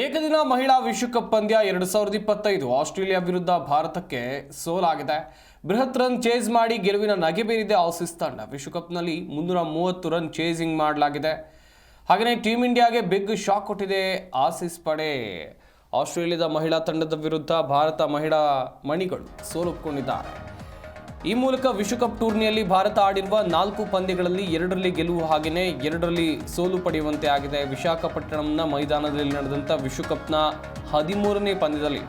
ಏಕದಿನ ಮಹಿಳಾ ವಿಶ್ವಕಪ್ ಪಂದ್ಯ ಎರಡು ಸಾವಿರದ ಇಪ್ಪತ್ತೈದು ಆಸ್ಟ್ರೇಲಿಯಾ ವಿರುದ್ಧ ಭಾರತಕ್ಕೆ ಸೋಲಾಗಿದೆ. ಬೃಹತ್ ರನ್ ಚೇಸ್ ಮಾಡಿ ಗೆಲುವಿನ ನಗೆ ಬೀರಿದೆ ಆಸಿಸ್ ತಂಡ. ವಿಶ್ವಕಪ್ನಲ್ಲಿ ಮುನ್ನೂರ ಮೂವತ್ತು ರನ್ ಚೇಸಿಂಗ್ ಮಾಡಲಾಗಿದೆ. ಹಾಗೆಯೇ ಟೀಮ್ ಇಂಡಿಯಾಗೆ ಬಿಗ್ ಶಾಕ್ ಕೊಟ್ಟಿದೆ ಆಸೀಸ್ ಪಡೆ. ಆಸ್ಟ್ರೇಲಿಯಾದ ಮಹಿಳಾ ತಂಡದ ವಿರುದ್ಧ ಭಾರತ ಮಹಿಳಾ ಮಣಿಗಳು ಸೋಲುಕೊಂಡಿದ್ದಾರೆ. ಈ ಮೂಲಕ ವಿಶ್ವಕಪ್ ಟೂರ್ನಿಯಲ್ಲಿ ಭಾರತ ಆಡಿರುವ ನಾಲ್ಕು ಪಂದ್ಯಗಳಲ್ಲಿ ಎರಡರಲ್ಲಿ ಗೆಲುವು ಹಾಗೆಯೇ ಎರಡರಲ್ಲಿ ಸೋಲು ಪಡೆಯುವಂತೆ ಆಗಿದೆ. ವಿಶಾಖಪಟ್ಟಣಂನ ಮೈದಾನದಲ್ಲಿ ನಡೆದಂಥ ವಿಶ್ವಕಪ್ನ ಹದಿಮೂರನೇ ಪಂದ್ಯದಲ್ಲಿ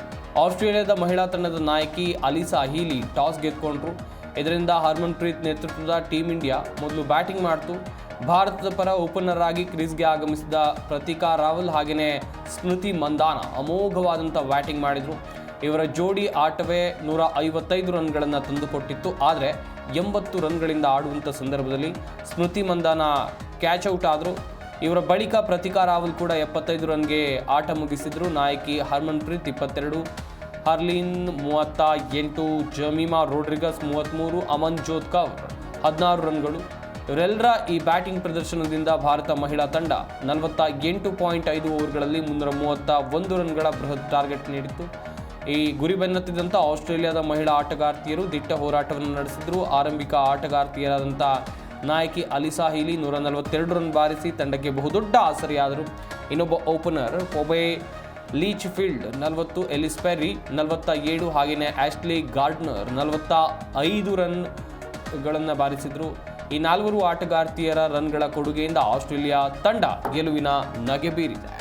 ಆಸ್ಟ್ರೇಲಿಯಾದ ಮಹಿಳಾ ತಂಡದ ನಾಯಕಿ ಅಲಿಸಾ ಹೀಲಿ ಟಾಸ್ ಗೆದ್ಕೊಂಡ್ರು ಇದರಿಂದ ಹರ್ಮನ್ಪ್ರೀತ್ ನೇತೃತ್ವದ ಟೀಮ್ ಇಂಡಿಯಾ ಮೊದಲು ಬ್ಯಾಟಿಂಗ್ ಮಾಡಿತು. ಭಾರತದ ಪರ ಓಪನರ್ ಆಗಿ ಕ್ರೀಸ್ಗೆ ಆಗಮಿಸಿದ ಪ್ರತಿಕಾ ರಾವಲ್ ಹಾಗೆಯೇ ಸ್ಮೃತಿ ಮಂದಾನ ಅಮೋಘವಾದಂಥ ಬ್ಯಾಟಿಂಗ್ ಮಾಡಿದರು. ಇವರ ಜೋಡಿ ಆಟವೇ ನೂರ ಐವತ್ತೈದು ರನ್ಗಳನ್ನು ತಂದುಕೊಟ್ಟಿತ್ತು. ಆದರೆ ಎಂಬತ್ತು ರನ್ಗಳಿಂದ ಆಡುವಂಥ ಸಂದರ್ಭದಲ್ಲಿ ಸ್ಮೃತಿ ಮಂದಾನ ಕ್ಯಾಚ್ ಔಟ್ ಆದರು. ಇವರ ಬಳಿಕ ಪ್ರತಿಕಾ ರಾವಲ್ ಕೂಡ ಎಪ್ಪತ್ತೈದು ರನ್ಗೆ ಆಟ ಮುಗಿಸಿದರು. ನಾಯಕಿ ಹರ್ಮನ್ಪ್ರೀತ್ ಇಪ್ಪತ್ತೆರಡು, ಹರ್ಲಿನ್ ಮೂವತ್ತ ಎಂಟು, ಜಮೀಮಾ ರೋಡ್ರಿಗಸ್ ಮೂವತ್ತ್ಮೂರು ಅಮನ್ ಜೋತ್ ಕೌರ್ ಹದಿನಾರು ರನ್ಗಳು. ಇವರೆಲ್ಲರ ಈ ಬ್ಯಾಟಿಂಗ್ ಪ್ರದರ್ಶನದಿಂದ ಭಾರತ ಮಹಿಳಾ ತಂಡ ನಲವತ್ತ ಎಂಟು ಪಾಯಿಂಟ್ ಐದು ಓವರ್ಗಳಲ್ಲಿ ಮುನ್ನೂರ ಮೂವತ್ತ ಒಂದು ರನ್ಗಳ ಬೃಹತ್ ಟಾರ್ಗೆಟ್ ನೀಡಿತ್ತು. ಈ ಗುರಿ ಬೆನ್ನತ್ತಿದಂಥ ಆಸ್ಟ್ರೇಲಿಯಾದ ಮಹಿಳಾ ಆಟಗಾರ್ತಿಯರು ದಿಟ್ಟ ಹೋರಾಟವನ್ನು ನಡೆಸಿದ್ರು. ಆರಂಭಿಕ ಆಟಗಾರ್ತಿಯರಾದಂಥ ನಾಯಕಿ ಅಲಿಸಾ ಹೀಲಿ ನೂರ ನಲವತ್ತೆರಡು ರನ್ ಬಾರಿಸಿ ತಂಡಕ್ಕೆ ಬಹುದೊಡ್ಡ ಆಸರೆಯಾದರು. ಇನ್ನೊಬ್ಬ ಓಪನರ್ ಪೊಬೆ ಲೀಚ್ ಫೀಲ್ಡ್ ನಲವತ್ತು ಎಲಿಸ್ಪೆರಿ ನಲವತ್ತ ಏಳು, ಹಾಗೆಯೇ ಆಶ್ಲಿ ಗಾರ್ಡ್ನರ್ ನಲವತ್ತ ಐದು ರನ್ಗಳನ್ನು ಬಾರಿಸಿದರು. ಈ ನಾಲ್ವರು ಆಟಗಾರ್ತಿಯರ ರನ್ಗಳ ಕೊಡುಗೆಯಿಂದ ಆಸ್ಟ್ರೇಲಿಯಾ ತಂಡ ಗೆಲುವಿನ ನಗೆ ಬೀರಿದೆ.